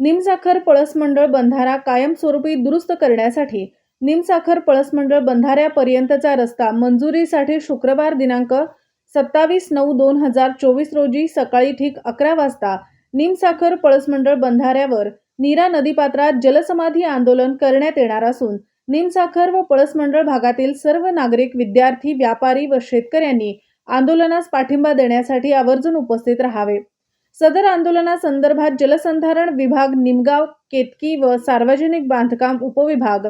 निमसाखर पळस मंडळ बंधारा कायमस्वरूपी दुरुस्त करण्यासाठी निमसाखर पळस मंडळ बंधाऱ्यापर्यंतचा रस्ता मंजुरीसाठी शुक्रवार दिनांक सत्तावीस नऊ दोन हजार चोवीस रोजी सकाळी ठीक अकरा वाजता निमसाखर पळस मंडळ बंधाऱ्यावर नीरा नदीपात्रात जलसमाधी आंदोलन करण्यात येणार असून निमसाखर व पळस मंडळ भागातील सर्व नागरिक विद्यार्थी व्यापारी व शेतकऱ्यांनी आंदोलनास पाठिंबा देण्यासाठी आवर्जून उपस्थित राहावे. सदर आंदोलनासंदर्भात जलसंधारण विभाग निमगाव केतकी व सार्वजनिक बांधकाम उपविभाग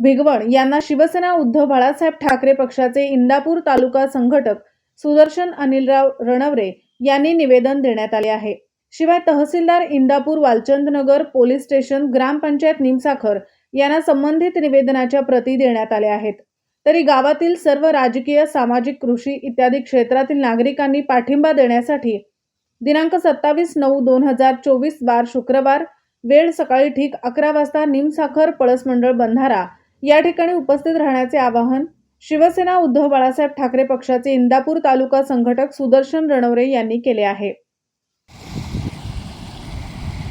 भिगवण यांना शिवसेना उद्धव बाळासाहेब ठाकरे पक्षाचे इंदापूर तालुका संघटक सुदर्शन अनिलराव रणवरे यांनी निवेदन देण्यात आले आहे. शिवाय तहसीलदार इंदापूर वालचंदनगर पोलीस स्टेशन ग्रामपंचायत निमसाखर यांना संबंधित निवेदनाच्या प्रती देण्यात आल्या आहेत. तरी गावातील सर्व राजकीय सामाजिक कृषी इत्यादी क्षेत्रातील नागरिकांनी पाठिंबा देण्यासाठी दिनांक सत्तावीस नऊ दोन हजार चोवीस बार शुक्रवार वेळ सकाळी ठीक अकरा वाजता निमसाखर पळस मंडळ बंधारा या ठिकाणी उपस्थित राहण्याचे आवाहन शिवसेना उद्धव बाळासाहेब ठाकरे पक्षाचे इंदापूर तालुका संघटक सुदर्शन रणवरे यांनी केले आहे.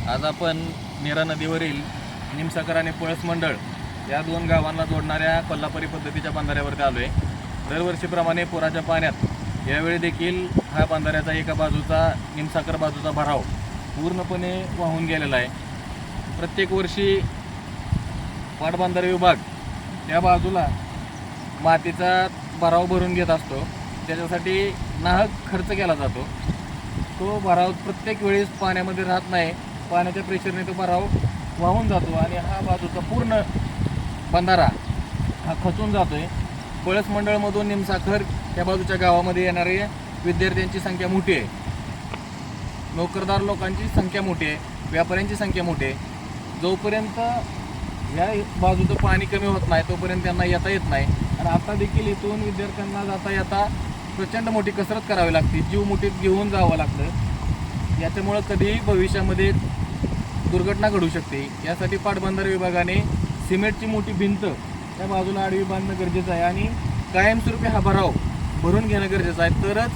आज आपण नीरा नदीवरील निमसाखर आणि पळस मंडळ या दोन गावांना जोडणाऱ्या कोल्हापुरी पद्धतीच्या बंधाऱ्यावरती आलो आहे दरवर्षीप्रमाणे पुराच्या पाण्यात यावेळी देखील हा बंधाऱ्याचा एका बाजूचा निमसाकर बाजूचा भराव पूर्णपणे वाहून गेलेला आहे. प्रत्येक वर्षी पाटबंधारे विभाग त्या बाजूला मातीचा भराव भरून घेत असतो. त्याच्यासाठी नाहक खर्च केला जातो. तो भराव प्रत्येक वेळेस पाण्यामध्ये राहत नाही. पाण्याच्या प्रेशरने तो भराव वाहून जातो आणि हा बाजूचा पूर्ण बंधारा हा खचून जातो आहे पळस मंडळमधून निमसाखर त्या बाजूच्या गावामध्ये येणारे विद्यार्थ्यांची संख्या मोठी आहे. नोकरदार लोकांची संख्या मोठी आहे. व्यापाऱ्यांची संख्या मोठी आहे. जोपर्यंत या बाजूचं पाणी कमी होत नाही तोपर्यंत त्यांना येता येत नाही. आणि आता देखील इथून विद्यार्थ्यांना जाता येता प्रचंड मोठी कसरत करावी लागते. जीव मुठीत घेऊन जावं लागतं. याच्यामुळं कधीही भविष्यामध्ये दुर्घटना घडू शकते. यासाठी पाटबंधारे विभागाने सिमेंटची मोठी भिंत त्या बाजूला आडवी बांधणं गरजेचं आहे आणि कायमस्वरूपी हा भराव भरून घेणं गरजेचं आहे. तरच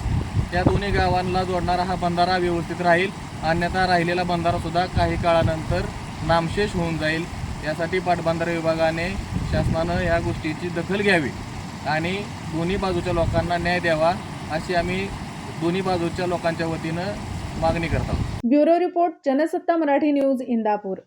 त्या दोन्ही गावांना जोडणारा हा बंधारा व्यवस्थित राहील. अन्यथा राहिलेला बंधारासुद्धा काही काळानंतर नामशेष होऊन जाईल. यासाठी पाटबंधारे विभागाने शासनानं या गोष्टीची दखल घ्यावी आणि दोन्ही बाजूच्या लोकांना न्याय द्यावा अशी आम्ही दोन्ही बाजूच्या लोकांच्या वतीनं मागणी करतो bureau report Jansatta Marathi news Indapur.